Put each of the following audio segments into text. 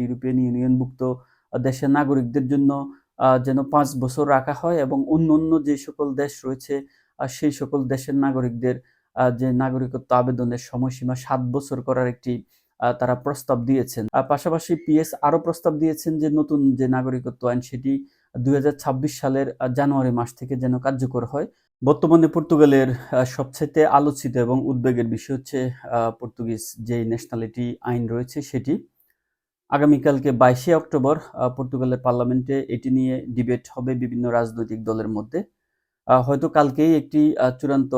European ইউনিয়নভুক্ত দেশের নাগরিকদের জন্য যেন পাঁচ বছর রাখা হয় এবং অন্য অন্য যে সকল দেশ রয়েছে সেই সকল দেশের নাগরিকদের যে নাগরিকত্ব আবেদনের সময়সীমা সাত বছর করার একটি তারা প্রস্তাব দিয়েছেন। পাশাপাশি পিএস আরও প্রস্তাব দিয়েছেন যে নতুন যে নাগরিকত্ব আইন সেটি দুই হাজার ছাব্বিশ সালের জানুয়ারি মাস থেকে যেন কার্যকর হয়। বর্তমানে পর্তুগালের সবচাইতে আলোচিত এবং উদ্বেগের বিষয় হচ্ছে পর্তুগিজ যে ন্যাশনালিটি আইন রয়েছে সেটি। আগামীকালকে বাইশে অক্টোবর পর্তুগালের পার্লামেন্টে এটি নিয়ে ডিবেট হবে বিভিন্ন রাজনৈতিক দলের মধ্যে। হয়তো কালকেই একটি চূড়ান্ত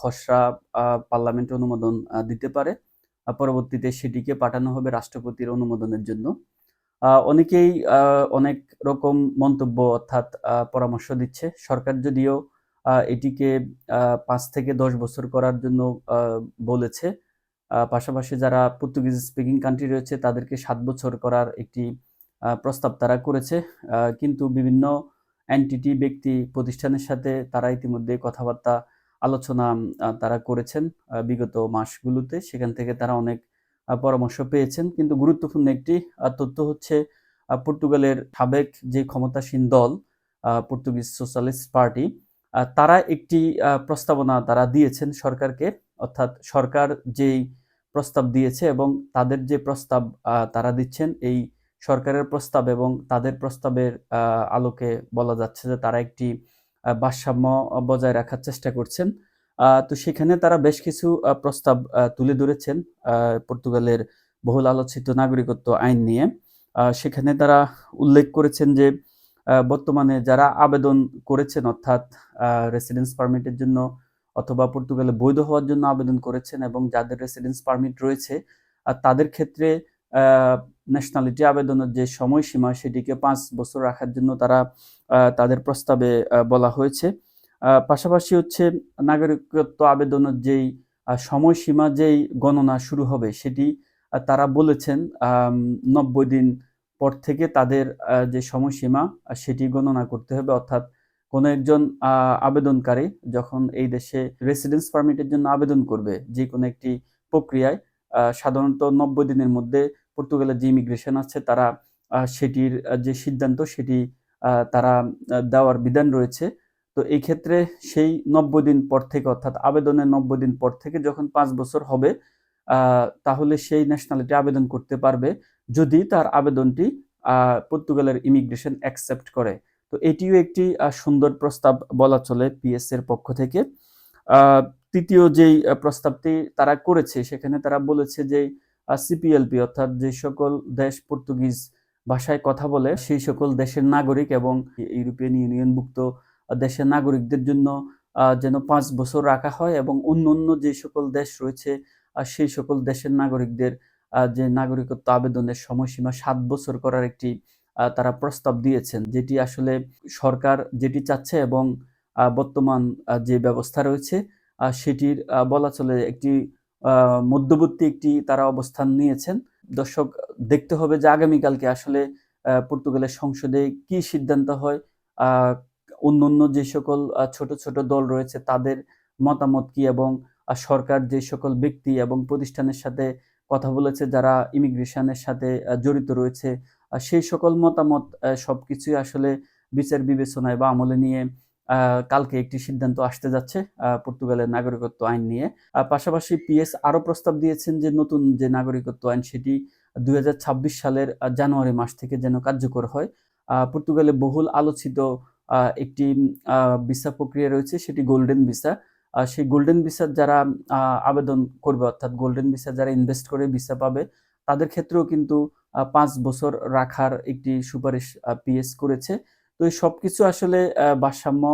খসড়া পার্লামেন্ট অনুমোদন দিতে পারে। পরবর্তীতে সেটিকে পাঠানো হবে রাষ্ট্রপতির অনুমোদনের জন্য। অনেকেই অনেক রকম মন্তব্য অর্থাৎ পরামর্শ দিচ্ছে। সরকার যদিও এটিকে পাঁচ থেকে দশ বছর করার জন্য বলেছে পাশাপাশি যারা পর্তুগিজ স্পিকিং কান্ট্রি রয়েছে, তাদেরকে সাত বছর করার একটি প্রস্তাব তারা করেছে। কিন্তু বিভিন্ন এনটিটি ব্যক্তি, প্রতিষ্ঠানের সাথে তারা ইতিমধ্যে কথাবার্তা, আলোচনা তারা করেছেন বিগত মাসগুলোতে। সেখান থেকে তারা অনেক পরামর্শ পেয়েছেন। কিন্তু গুরুত্বপূর্ণ একটি তথ্য হচ্ছে পর্তুগালের সাবেক যে ক্ষমতাসীন দল পর্তুগিজ সোশ্যালিস্ট পার্টি তারা একটি প্রস্তাবনা তারা দিয়েছেন সরকারকে। অর্থাৎ সরকার যেই প্রস্তাব দিয়েছে এবং তাদের যে প্রস্তাব তারা দিচ্ছেন, এই সরকারের প্রস্তাব এবং তাদের প্রস্তাবের আলোকে বলা যাচ্ছে যে তারা একটি ভারসাম্য বজায় রাখার চেষ্টা করছেন। তো সেখানে তারা বেশ কিছু প্রস্তাব তুলে ধরেছেন পর্তুগালের বহুল আলোচিত নাগরিকত্ব আইন নিয়ে। সেখানে তারা উল্লেখ করেছেন যে বর্তমানে যারা আবেদন করেছেন অর্থাৎ রেসিডেন্স পারমিটের জন্য অথবা পর্তুগালে বৈধ হওয়ার জন্য আবেদন করেছেন এবং যাদের রেসিডেন্স পারমিট রয়েছে, আর তাদের ক্ষেত্রে ন্যাশনালিটি আবেদনের যে সময়সীমা সেটিকে পাঁচ বছর রাখার জন্য তারা তাদের প্রস্তাবে বলা হয়েছে। পাশাপাশি হচ্ছে নাগরিকত্ব আবেদনের যেই সময়সীমা যেই গণনা শুরু হবে সেটি তারা বলেছেন নব্বই দিন পর থেকে তাদের যে সময়সীমা সেটি গণনা করতে হবে। অর্থাৎ কোনো একজন আবেদনকারী যখন এই দেশে রেসিডেন্স পারমিটের জন্য আবেদন করবে, যে কোনো একটি প্রক্রিয়ায় সাধারণত নব্বই দিনের মধ্যে পর্তুগালের যে ইমিগ্রেশন আছে তারা সেটির যে সিদ্ধান্ত সেটি তারা দেওয়ার বিধান রয়েছে। তো এই ক্ষেত্রে সেই নব্বই দিন পর থেকে অর্থাৎ আবেদনের নব্বই দিন পর থেকে যখন পাঁচ বছর হবে তাহলে সেই ন্যাশনালিটি আবেদন করতে পারবে, যদি তার আবেদনটি পর্তুগালের ইমিগ্রেশন অ্যাকসেপ্ট করে। তো এটিও একটি সুন্দর প্রস্তাব বলা চলে পিএস এর পক্ষ থেকে। তৃতীয় যেই প্রস্তাবটি তারা করেছে, সেখানে তারা বলেছে যে সিপিএলপি অর্থাৎ যে সকল দেশ পর্তুগিজ ভাষায় কথা বলে, সেই সকল দেশের নাগরিক এবং ইউরোপিয়ান ইউনিয়নভুক্ত দেশের নাগরিকদের জন্য যেন পাঁচ বছর রাখা হয় এবং অন্য অন্য যে সকল দেশ রয়েছে সেই সকল দেশের নাগরিকদের যে নাগরিকত্ব আবেদনের সময়সীমা সাত বছর করার একটি তারা প্রস্তাব দিয়েছেন, যেটি আসলে সরকার যেটি চাচ্ছে এবং বর্তমান যে ব্যবস্থা রয়েছে সেটির বলা চলে একটি মধ্যবর্তী একটি তারা অবস্থান নিয়েছেন। দর্শক, দেখতে হবে যে আগামীকালকে আসলে পর্তুগালের সংসদে কি সিদ্ধান্ত হয় অন্য অন্য যে সকল ছোট ছোট দল রয়েছে তাদের মতামত কি এবং সরকার যে সকল ব্যক্তি এবং প্রতিষ্ঠানের সাথে কথা বলেছে, যারা ইমিগ্রেশনের সাথে জড়িত রয়েছে সেই সকল মতামত আহ, সবকিছুই আসলে বিচার বিবেচনায় বা আমলে নিয়ে কালকে একটি সিদ্ধান্ত আসতে যাচ্ছে পর্তুগালের নাগরিকত্ব আইন নিয়ে। পাশাপাশি পিএস আরও প্রস্তাব দিয়েছেন যে নতুন যে নাগরিকত্ব আইন সেটি দুই হাজার ছাব্বিশ সালের জানুয়ারি মাস থেকে যেন কার্যকর হয়। পর্তুগালে বহুল আলোচিত একটি ভিসা প্রক্রিয়া রয়েছে সেটি গোল্ডেন ভিসা। সেই গোল্ডেন ভিসার যারা আবেদন করবে অর্থাৎ গোল্ডেন ভিসা যারা ইনভেস্ট করে ভিসা পাবে তাদের ক্ষেত্রেও কিন্তু পাঁচ বছর রাখার একটি সুপারিশ পিএস করেছে। তো এই সবকিছু আসলে আহ, ভারসাম্য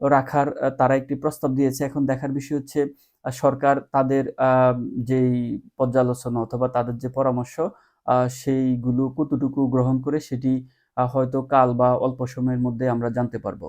রাখার তারা একটি প্রস্তাব দিয়েছে। এখন দেখার বিষয় হচ্ছে সরকার তাদের যেই পর্যালোচনা অথবা তাদের যে পরামর্শ সেইগুলো কতটুকু গ্রহণ করে সেটি হয়তো কাল বা অল্প সময়ের মধ্যে আমরা জানতে পারব।